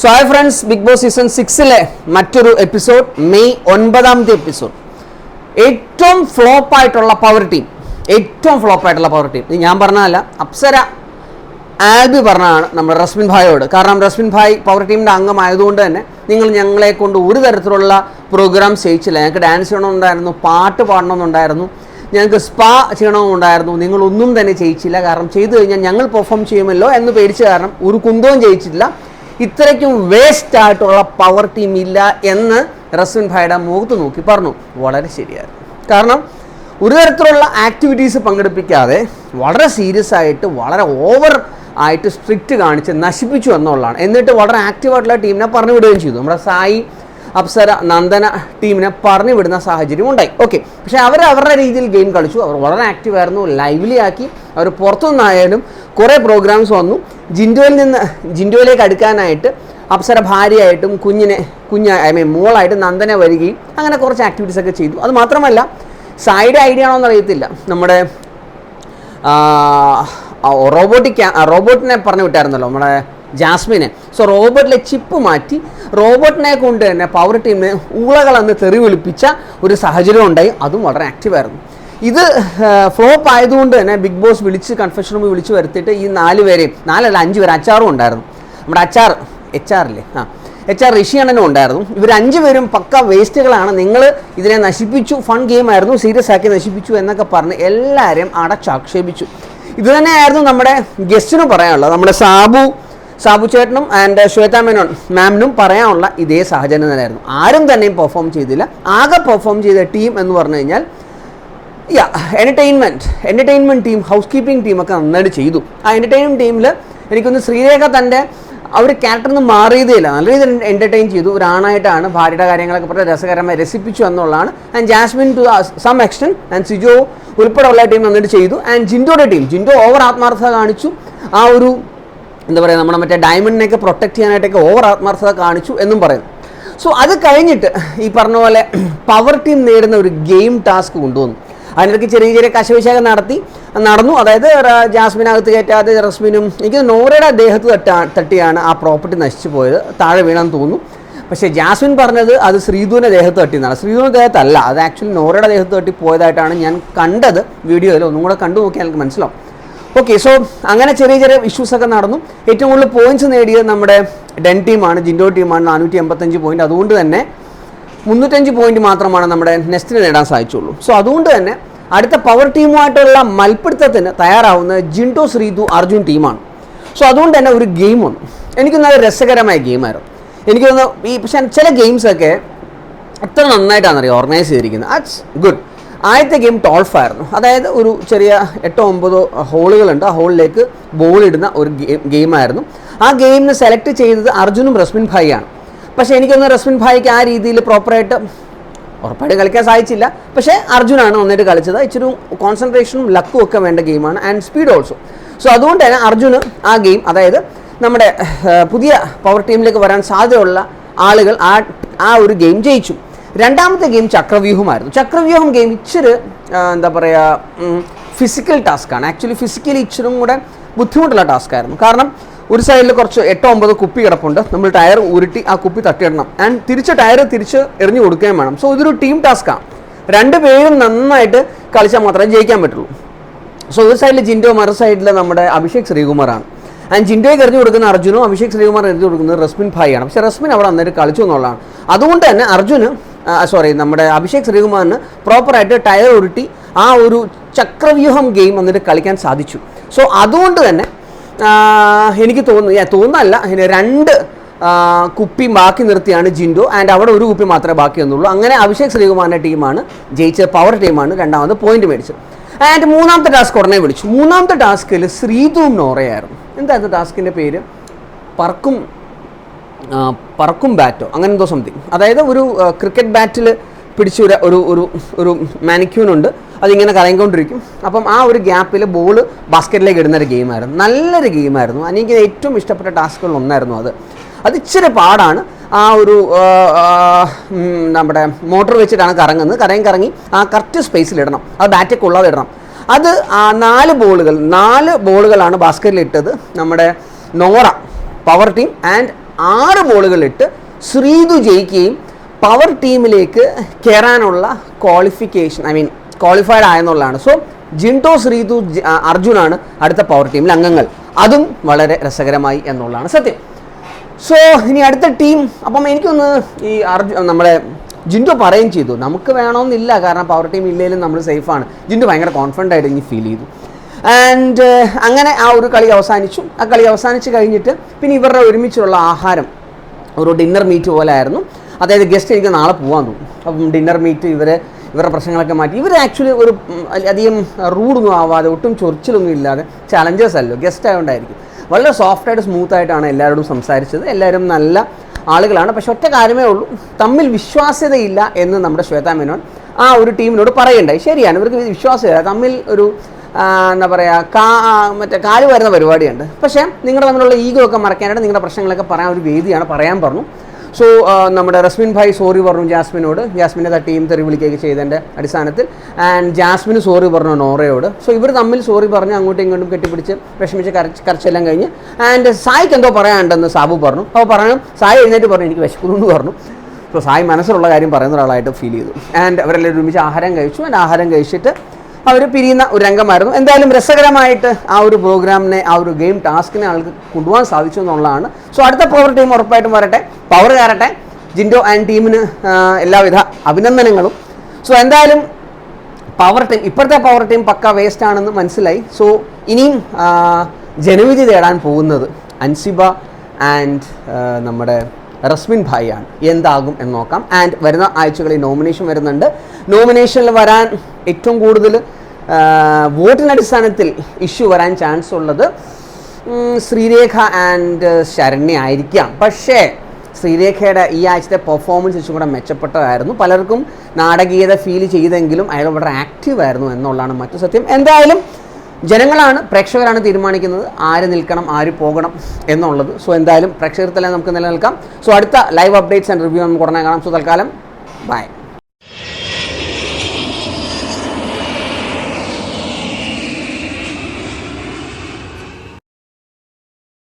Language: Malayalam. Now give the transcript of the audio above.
So hi friends Big Boss season സിക്സിലെ മറ്റൊരു എപ്പിസോഡ് മെയ് ഒൻപതാമത്തെ എപ്പിസോഡ് ഏറ്റവും ഫ്ലോപ്പ് ആയിട്ടുള്ള പവർ ടീം ഏറ്റവും ഫ്ലോപ്പ് ആയിട്ടുള്ള പവർ ടീം ഇത് ഞാൻ പറഞ്ഞതല്ല അപ്സര ആൽബി പറഞ്ഞതാണ് നമ്മൾ റസ്മിൻ ഭായോട് കാരണം റസ്മിൻ ഭായ് പവർ ടീമിന്റെ അംഗമായതുകൊണ്ട് തന്നെ നിങ്ങൾ ഞങ്ങളെ കൊണ്ട് ഒരു തരത്തിലുള്ള പ്രോഗ്രാം ചെയ്യിച്ചില്ല. ഞങ്ങൾക്ക് ഡാൻസ് ചെയ്യണമെന്നുണ്ടായിരുന്നു പാട്ട് പാടണമെന്നുണ്ടായിരുന്നു ഞങ്ങൾക്ക് സ്പാ ചെയ്യണമെന്നുണ്ടായിരുന്നു. നിങ്ങളൊന്നും തന്നെ ചെയ്യിച്ചില്ല. കാരണം ചെയ്തു കഴിഞ്ഞാൽ ഞങ്ങൾ പെർഫോം ചെയ്യുമല്ലോ എന്ന് പേടിച്ച കാരണം ഒരു കുന്തവും ചെയ്യിച്ചില്ല ഇത്രയ്ക്കും വേസ്റ്റ് ആയിട്ടുള്ള പവർ ടീം ഇല്ല എന്ന് റസ്വിൻ ഭായുടെ മുഖത്ത് നോക്കി പറഞ്ഞു. വളരെ ശരിയായിരുന്നു. കാരണം ഒരു തരത്തിലുള്ള ആക്ടിവിറ്റീസ് പങ്കെടുപ്പിക്കാതെ വളരെ സീരിയസ് ആയിട്ട് വളരെ ഓവർ ആയിട്ട് സ്ട്രിക്റ്റ് കാണിച്ച് നശിപ്പിച്ചു എന്നുള്ളതാണ്. എന്നിട്ട് വളരെ ആക്റ്റീവായിട്ടുള്ള ടീമിനെ പറഞ്ഞു വിടുകയും ചെയ്തു. നമ്മുടെ സായി അപ്സര നന്ദന ടീമിനെ പറഞ്ഞു വിടുന്ന സാഹചര്യം ഉണ്ടായി. ഓക്കെ പക്ഷേ അവർ അവരുടെ രീതിയിൽ ഗെയിം കളിച്ചു. അവർ വളരെ ആക്റ്റീവ് ആയിരുന്നു. ലൈവ്ലി ആക്കി. അവർ പുറത്തുനിന്നായാലും കുറേ പ്രോഗ്രാംസ് വന്നു. ജിൻഡോയിൽ നിന്ന് ജിൻഡോയിലേക്ക് അടുക്കാനായിട്ട് അപ്സര ഭാര്യയായിട്ടും കുഞ്ഞിനെ കുഞ്ഞ് ഐ മീൻ മോളായിട്ട് നന്ദനെ വരികയും അങ്ങനെ കുറച്ച് ആക്ടിവിറ്റീസ് ഒക്കെ ചെയ്തു. അത് മാത്രമല്ല സൈഡ് ഐഡിയ ആണോ എന്നറിയത്തില്ല നമ്മുടെ റോബോട്ടിക് റോബോട്ടിനെ പറഞ്ഞു വിട്ടായിരുന്നല്ലോ നമ്മുടെ ജാസ്മിനെ. സോ റോബോട്ടിലെ ചിപ്പ് മാറ്റി റോബോട്ടിനെ കൊണ്ട് തന്നെ പവർ ടീമിനെ ഊളകളെന്ന് തെറി വിളിപ്പിച്ച ഒരു സാഹചര്യം ഉണ്ടായി. അതും വളരെ ആക്റ്റീവായിരുന്നു ഇത് ഫ്ലോപ്പ് ആയതുകൊണ്ട് തന്നെ ബിഗ് ബോസ് വിളിച്ച് കൺഫെഷൻ റൂമിൽ വിളിച്ച് വരുത്തിയിട്ട് ഈ നാല് പേരെയും നാലല്ല അഞ്ച് പേര് അച്ചാറും ഉണ്ടായിരുന്നു. നമ്മുടെ അച്ചാർ എച്ച് ആറില്ലേ ആ. എച്ച് ആർ ഋഷി അണ്ണനും ഉണ്ടായിരുന്നു. ഇവർ അഞ്ച് പേരും പക്ക വേസ്റ്റുകളാണ്. നിങ്ങൾ ഇതിനെ നശിപ്പിച്ചു ഫൺ ഗെയിം ആയിരുന്നു സീരിയസ് ആക്കി നശിപ്പിച്ചു എന്നൊക്കെ പറഞ്ഞ് എല്ലാവരെയും അടച്ചാക്ഷേപിച്ചു. ഇത് തന്നെയായിരുന്നു നമ്മുടെ ഗസ്റ്റിനും പറയാനുള്ളത്. നമ്മുടെ സാബു സാബു ചേട്ടനും ആൻഡ് ശ്വേത മേനോൻ മാമിനും പറയാനുള്ള ഇതേ സാഹചര്യം തന്നെയായിരുന്നു. ആരും തന്നെയും പെർഫോം ചെയ്തില്ല. ആകെ പെർഫോം ചെയ്ത ടീം എന്ന് പറഞ്ഞു കഴിഞ്ഞാൽ yeah entertainment entertainment team housekeeping ടീമൊക്കെ നന്നായിട്ട് ചെയ്തു. ആ എന്റർടൈൻമെന്റ് ടീമിൽ എനിക്കൊന്ന് ശ്രീരേഖ തന്റെ ആ ഒരു ക്യാരക്ടറിൽ നിന്ന് മാറിയതേ ഇല്ല നല്ല രീതിയിൽ എന്റർടൈൻ ചെയ്തു. ഒരാണായിട്ടാണ് ഭാര്യയുടെ കാര്യങ്ങളൊക്കെ വളരെ രസകരമായി രസിപ്പിച്ചു എന്നുള്ളതാണ്. And Jasmine to some extent and Sijo ഉൾപ്പെടെയുള്ള ടീം നന്നായിട്ട് ചെയ്തു. ആൻഡ് ജിൻഡോയുടെ ടീം ജിൻഡോ ഓവർ ആത്മാർത്ഥത കാണിച്ചു. ആ ഒരു എന്താ പറയുക നമ്മുടെ മറ്റേ ഡയമണ്ടിനെയൊക്കെ പ്രൊട്ടക്ട് ചെയ്യാനായിട്ടൊക്കെ ഓവർ ആത്മാർത്ഥത കാണിച്ചു എന്നും പറയുന്നു. സോ അത് കഴിഞ്ഞിട്ട് ഈ പറഞ്ഞ പോലെ പവർ ടീം നേടുന്ന ഒരു ഗെയിം ടാസ്ക് കൊണ്ടുവന്നു. അതിനിടയ്ക്ക് ചെറിയ ചെറിയ കശവിശേഖം നടത്തി നടന്നു. അതായത് ജാസ്മിനകത്ത് കയറ്റാതെ റസ്മിനും എനിക്ക് നോറയുടെ ദേഹത്ത് തട്ടാ തട്ടിയാണ് ആ പ്രോപ്പർട്ടി നശിച്ചു പോയത്. താഴെ വീണെന്ന് തോന്നുന്നു. പക്ഷേ ജാസ്മിൻ പറഞ്ഞത് അത് ശ്രീധുവിന്റെ ദേഹത്ത് തട്ടിയെന്നാണ്. ശ്രീധുവിന്റെ ദേഹത്തല്ല അത് ആക്ച്വലി നോറയുടെ ദേഹത്ത് തട്ടി പോയതായിട്ടാണ് ഞാൻ കണ്ടത് വീഡിയോയിൽ. ഒന്നും കൂടെ കണ്ടു നോക്കിയാൽ എനിക്ക് മനസ്സിലാവും. ഓക്കെ സോ അങ്ങനെ ചെറിയ ചെറിയ ഇഷ്യൂസൊക്കെ നടന്നു. ഏറ്റവും കൂടുതൽ പോയിന്റ്സ് നേടിയത് നമ്മുടെ ഡെൻ ടീമാണ് ജിൻഡോ ടീമാണ് നാനൂറ്റി എൺപത്തഞ്ച് പോയിന്റ് അതുകൊണ്ട് തന്നെ മുന്നൂറ്റഞ്ച് പോയിന്റ് മാത്രമാണ് നമ്മുടെ നെസ്റ്റിന് നേടാൻ സാധിച്ചുള്ളൂ. സോ അതുകൊണ്ട് തന്നെ അടുത്ത പവർ ടീമുമായിട്ടുള്ള മൽപ്പിടുത്തത്തിന് തയ്യാറാവുന്ന ജിൻഡോ ശ്രീതു അർജുൻ ടീമാണ്. സോ അതുകൊണ്ട് തന്നെ ഒരു ഗെയിം വന്നു. എനിക്ക് നല്ല രസകരമായ ഗെയിമായിരുന്നു എനിക്ക് തോന്നുന്നു ഈ പക്ഷേ ചില ഗെയിംസൊക്കെ എത്ര നന്നായിട്ടാണെന്നറിയാം? ഓർഗനൈസ് ചെയ്തിരിക്കുന്നത്. അറ്റ്സ് ഗുഡ് ആദ്യത്തെ ഗെയിം ടോൾഫ് ആയിരുന്നു. അതായത് ഒരു ചെറിയ എട്ടോ ഒമ്പതോ ഹോളുകളുണ്ട്. ആ ഹോളിലേക്ക് ബോൾ ഇടുന്ന ഒരു ഗെയിം ഗെയിമായിരുന്നു ആ ഗെയിമിന് സെലക്ട് ചെയ്തത് അർജുനും റസ്മിൻ ഭായിയാണ്. പക്ഷേ എനിക്കൊന്ന് റസ്മിൻ ഭായിക്ക് ആ രീതിയിൽ പ്രോപ്പറായിട്ട് ഉറപ്പായിട്ട് കളിക്കാൻ സാധിച്ചില്ല. പക്ഷേ അർജുനാണ് വന്നിട്ട് കളിച്ചത്. ഇച്ചിരി കോൺസെൻട്രേഷനും ലക്കും ഒക്കെ വേണ്ട ഗെയിമാണ് ആൻഡ് സ്പീഡ് ഓൾസോ സോ അതുകൊണ്ട് തന്നെ അർജുന് ആ ഗെയിം അതായത് നമ്മുടെ പുതിയ പവർ ടീമിലേക്ക് വരാൻ സാധ്യതയുള്ള ആളുകൾ ആ ആ ഒരു ഗെയിം ജയിച്ചു. രണ്ടാമത്തെ ഗെയിം ചക്രവ്യൂഹമായിരുന്നു. ചക്രവ്യൂഹം ഗെയിം ഇച്ചിരി എന്താ പറയുക ഫിസിക്കൽ ടാസ്ക്കാണ് ആക്ച്വലി ഫിസിക്കലി ഇച്ചിരും കൂടെ ബുദ്ധിമുട്ടുള്ള ടാസ്ക്കായിരുന്നു കാരണം ഒരു സൈഡിൽ കുറച്ച് എട്ടോ ഒമ്പതോ കുപ്പി കിടപ്പുണ്ട്. നമ്മൾ ടയർ ഉരുട്ടി ആ കുപ്പി തട്ടിയിടണം. ആൻഡ് തിരിച്ച് ടയർ തിരിച്ച് എറിഞ്ഞു കൊടുക്കുകയും വേണം. സോ ഇതൊരു ടീം ടാസ്ക്കാണ് രണ്ട് പേരും നന്നായിട്ട് കളിച്ചാൽ മാത്രമേ ജയിക്കാൻ പറ്റുള്ളൂ. സോ ഒരു സൈഡിൽ ജിൻഡോ മറു സൈഡിൽ നമ്മുടെ അഭിഷേക് ശ്രീകുമാറാണ്. ആൻഡ് ജിൻഡോയ്ക്ക് എറിഞ്ഞു കൊടുക്കുന്ന അർജുനും അഭിഷേക് ശ്രീകുമാർ എറിഞ്ഞു കൊടുക്കുന്നത് റസ്മിൻ ഭായി ആണ് പക്ഷേ റസ്മിൻ അവിടെ അന്നേരം കളിച്ചു എന്നുള്ളതാണ്. അതുകൊണ്ട് തന്നെ അർജുന് സോറി നമ്മുടെ അഭിഷേക് ശ്രീകുമാറിന് പ്രോപ്പറായിട്ട് ടയർ ഉരുട്ടി ആ ഒരു ചക്രവ്യൂഹം ഗെയിം എന്നിട്ട് കളിക്കാൻ സാധിച്ചു. സോ അതുകൊണ്ട് തന്നെ എനിക്ക് തോന്നുന്നു ഇതിന് രണ്ട് കുപ്പി ബാക്കി നിർത്തിയാണ് ജിൻഡോ. ആൻഡ് അവിടെ ഒരു കുപ്പി മാത്രമേ ബാക്കി വന്നുള്ളൂ അങ്ങനെ അഭിഷേക് ശ്രീകുമാറിന്റെ ടീമാണ് ജയിച്ച പവർ ടീമാണ് രണ്ടാമത് പോയിന്റ് മേടിച്ചത്. ആൻഡ് മൂന്നാമത്തെ ടാസ്ക് ഉടനെ വിളിച്ചു. മൂന്നാമത്തെ ടാസ്കിൽ ശ്രീതുവും നോറയായിരുന്നു. എന്തായിരുന്നു ടാസ്കിന്റെ പേര്? പറക്കും പറക്കും ബാറ്റോ അങ്ങനെ എന്തോ സംതിങ് അതായത് ഒരു ക്രിക്കറ്റ് ബാറ്റിൽ പിടിച്ച ഒരു ഒരു ഒരു മാനിക്യൂനുണ്ട് അതിങ്ങനെ കറങ്ങിക്കൊണ്ടിരിക്കും. അപ്പം ആ ഒരു ഗ്യാപ്പിൽ ബോൾ ബാസ്ക്കറ്റിലേക്ക് ഇടുന്ന ഒരു ഗെയിമായിരുന്നു. നല്ലൊരു ഗെയിമായിരുന്നു. എനിക്ക് ഏറ്റവും ഇഷ്ടപ്പെട്ട ടാസ്കുകളിൽ ഒന്നായിരുന്നു അത്. അത് ഇച്ചിരി പാടാണ്. ആ ഒരു നമ്മുടെ മോട്ടോർ വെച്ചിട്ടാണ് കറങ്ങുന്നത്. കറങ്ങി കറങ്ങി ആ കറക്റ്റ് സ്പേസിൽ ഇടണം. അത് ബാറ്റ് കൊള്ളാതെ ഇടണം. അത് നാല് ബോളുകൾ നാല് ബോളുകളാണ് ബാസ്ക്കറ്റിൽ ഇട്ടത് നമ്മുടെ നോറ പവർ ടീം ആൻഡ് ആറ് ബോളുകളിട്ട് ശ്രീതു ജയിക്കുകയും പവർ ടീമിലേക്ക് കയറാനുള്ള ക്വാളിഫിക്കേഷൻ ഐ മീൻ ക്വാളിഫൈഡ് ആയെന്നുള്ളതാണ്. സോ ജിൻഡോ ശ്രീതു അർജുനാണ് അടുത്ത പവർ ടീമിലെ അംഗങ്ങൾ. അതും വളരെ രസകരമായി എന്നുള്ളതാണ് സത്യം. സോ ഇനി അടുത്ത ടീം അപ്പം എനിക്കൊന്ന് ഈ അർജു നമ്മളെ ജിൻഡോ പറയുകയും ചെയ്തു. നമുക്ക് വേണമെന്നില്ല കാരണം പവർ ടീം ഇല്ലെങ്കിലും നമ്മൾ സേഫാണ് ജിൻഡു ഭയങ്കര കോൺഫിഡന്റ് ആയിട്ട് ഇനി ഫീൽ ചെയ്തു. ആൻഡ് അങ്ങനെ ആ ഒരു കളി അവസാനിച്ചു. ആ കളി അവസാനിച്ച് കഴിഞ്ഞിട്ട് പിന്നെ ഇവരുടെ ഒരുമിച്ചുള്ള ആഹാരം ഒരു ഡിന്നർ മീറ്റ് പോലെ ആയിരുന്നു. അതായത് ഗസ്റ്റ് എനിക്ക് നാളെ പോകാൻ തോന്നും. അപ്പം ഡിന്നർ മീറ്റ് ഇവരെ ഇവരുടെ പ്രശ്നങ്ങളൊക്കെ മാറ്റി. ഇവർ ആക്ച്വലി ഒരു അധികം റൂഡൊന്നും ആവാതെ ഒട്ടും ചൊറിച്ചിലൊന്നും ഇല്ലാതെ ചലഞ്ചേഴ്സ് അല്ലോ? ഗസ്റ്റ് ആയതുകൊണ്ടായിരിക്കും വളരെ സോഫ്റ്റായിട്ട് സ്മൂത്ത് ആയിട്ടാണ് എല്ലാവരോടും സംസാരിച്ചത്. എല്ലാവരും നല്ല ആളുകളാണ്. പക്ഷെ ഒറ്റ കാര്യമേ ഉള്ളൂ. തമ്മിൽ വിശ്വാസ്യതയില്ല എന്ന് നമ്മുടെ ശ്വേതാ മേനോൻ ആ ഒരു ടീമിനോട് പറയണ്ടായി. ശരിയാണ് ഇവർക്ക് വിശ്വാസമില്ല തമ്മിൽ ഒരു എന്താ പറയുക കാ മറ്റേ കാൽ വരുന്ന പരിപാടിയുണ്ട്. പക്ഷേ നിങ്ങളുടെ തമ്മിലുള്ള ഈഗോ ഒക്കെ മറക്കാനായിട്ട് നിങ്ങളുടെ പ്രശ്നങ്ങളൊക്കെ പറയാൻ ഒരു വേദിയാണ് പറയാൻ പറഞ്ഞു. സോ നമ്മുടെ റസ്മിൻ ഭായ് സോറി പറഞ്ഞു ജാസ്മിനോട്. ജാസ്മിനെ ടീം തെറി വിളിക്കുകയൊക്കെ ചെയ്തതിന്റെ അടിസ്ഥാനത്തിൽ. ആൻഡ് ജാസ്മിന് സോറി പറഞ്ഞു നോറയോട്. സോ ഇവർ തമ്മിൽ സോറി പറഞ്ഞ് അങ്ങോട്ടും ഇങ്ങോട്ടും കെട്ടിപ്പിടിച്ച് വിഷമിച്ച് കരച്ച് കരച്ചെല്ലാം കഴിഞ്ഞ്. ആൻഡ് സായിക്ക് എന്തോ പറയാനുണ്ടെന്ന് സാബു പറഞ്ഞു. അപ്പോൾ പറഞ്ഞു സായി എഴുന്നേറ്റ് പറഞ്ഞു. എനിക്ക് വിശക്കുന്നു പറഞ്ഞു. സോ സായി മനസ്സിലുള്ള കാര്യം പറയുന്ന ഒരാളായിട്ട് ഫീൽ ചെയ്തു. ആൻഡ് അവരെല്ലാവരും ഒരുമിച്ച് ആഹാരം കഴിച്ചു. ആൻഡ് ആഹാരം കഴിച്ചിട്ട് അവർ പിരിയുന്ന ഒരു രംഗമായിരുന്നു. എന്തായാലും രസകരമായിട്ട് ആ ഒരു പ്രോഗ്രാമിനെ ആ ഒരു ഗെയിം ടാസ്കിനെ ആൾക്ക് കൊണ്ടുപോകാൻ സാധിച്ചു എന്നുള്ളതാണ്. സോ അടുത്ത പവർ ടീം ഉറപ്പായിട്ടും വരട്ടെ. പവർ കയറട്ടെ. ജിൻഡോ ആൻഡ് ടീമിന് എല്ലാവിധ അഭിനന്ദനങ്ങളും. സോ എന്തായാലും പവർ ടീം ഇപ്പോഴത്തെ പവർ ടീം പക്ക വേസ്റ്റ് ആണെന്ന് മനസ്സിലായി. സോ ഇനിയും ജനവിധി തേടാൻ പോകുന്നത് അൻസിബ ആൻഡ് നമ്മുടെ റസ്മിൻ ഭായിയാണ്. എന്താകും എന്ന് നോക്കാം. ആൻഡ് വരുന്ന ആഴ്ചകളിൽ നോമിനേഷൻ വരുന്നുണ്ട്. നോമിനേഷനിൽ വരാൻ ഏറ്റവും കൂടുതൽ വോട്ടിന്റെ അടിസ്ഥാനത്തിൽ ഇഷ്യൂ വരാൻ ചാൻസ് ഉള്ളത് ശ്രീരേഖ ആൻഡ് ശരണ്യ ആയിരിക്കാം. പക്ഷേ ശ്രീരേഖയുടെ ഈ ആഴ്ചത്തെ പെർഫോമൻസ് ഇച്ചും കൂടെ മെച്ചപ്പെട്ടതായിരുന്നു. പലർക്കും നാടകീയത ഫീൽ ചെയ്തെങ്കിലും അയാൾ വളരെ ആക്റ്റീവ് ആയിരുന്നു എന്നുള്ളതാണ് മറ്റു സത്യം. എന്തായാലും ജനങ്ങളാണ് പ്രേക്ഷകരാണ് തീരുമാനിക്കുന്നത് ആര് നിൽക്കണം ആര് പോകണം എന്നുള്ളത്. സോ എന്തായാലും പ്രേക്ഷകർ തന്നെ നമുക്ക് നിലനിൽക്കാം. സോ അടുത്ത ലൈവ് അപ്ഡേറ്റ്സ് ആൻഡ് റിവ്യൂ നമുക്ക് ഉടനെ കാണാം. സോ തൽക്കാലം ബൈ